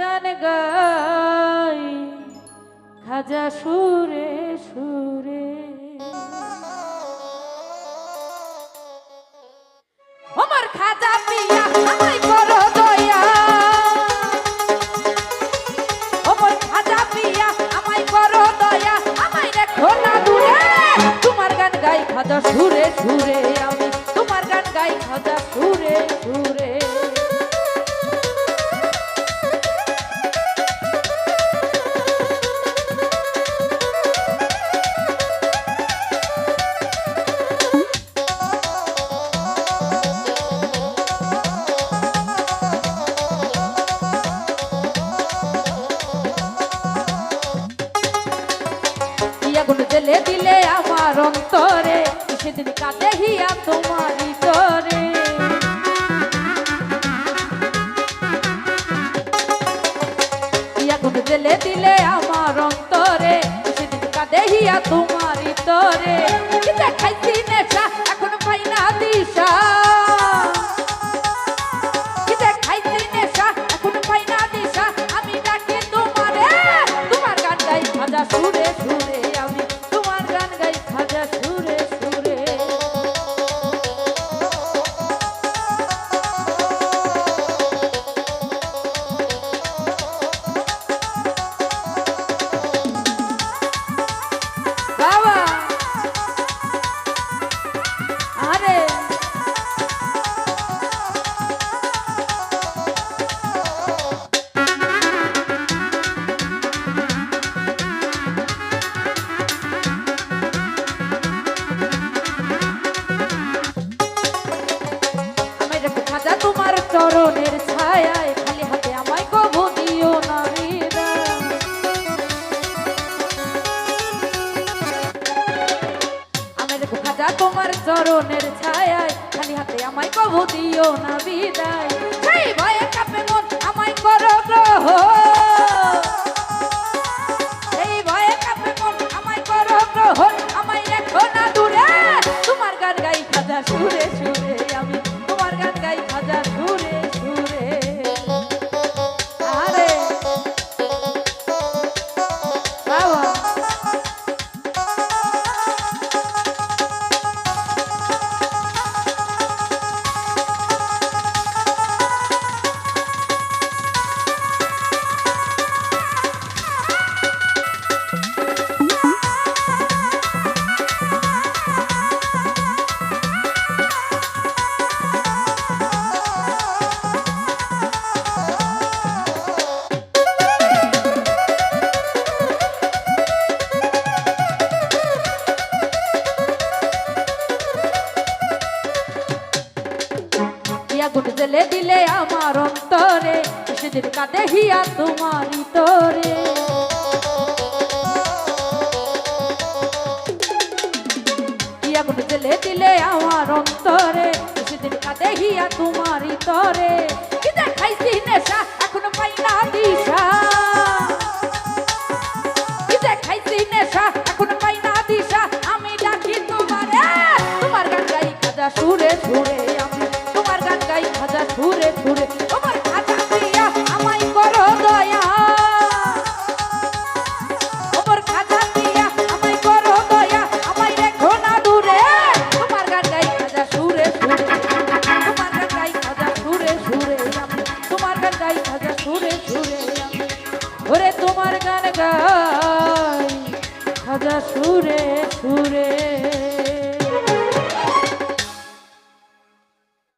গান গাই খাজা সুরে সুরে। আমার খাজা পিয়া আগুন জেলে দিলে আমার অন্তরে, সেদিন কাঁদে হিয়া তোমার তরে আগুন জেলে দিলে আমার অন্তরে, সেদিন কাঁদে হিয়া তোমার তরে দেখাইছি নেশা, এখন পাই না দিশা। কি দেখাইছি তোমার চরণের ছায়ায়, খালি হাতে আমায় কবু দিও না বিদায়। সেই ভয়ে কাপে মন, আমায় করো গ্রহ আমায় করো গ্রহ আমায় রেখো না দূরে, তোমার গান গাই খাজা সুরে সুরে। আগুন জেলে দিলে আমার অন্তরে, সেদিন কাঁদে হিয়া তোমারই তোরে আগুন জেলে দিলে আমার অন্তরে, সেদিন কাঁদে হিয়া তোমারই তোরে কি দেখাইছি নেশা, এখনও পাই না দিশা। কি দেখাইছি নেশা, এখনও পাই না দিশা। আমি ডাকি তোমারে, তোমার গান গাই খাজা সুরে সুরে। খাজা সুরে সুরে।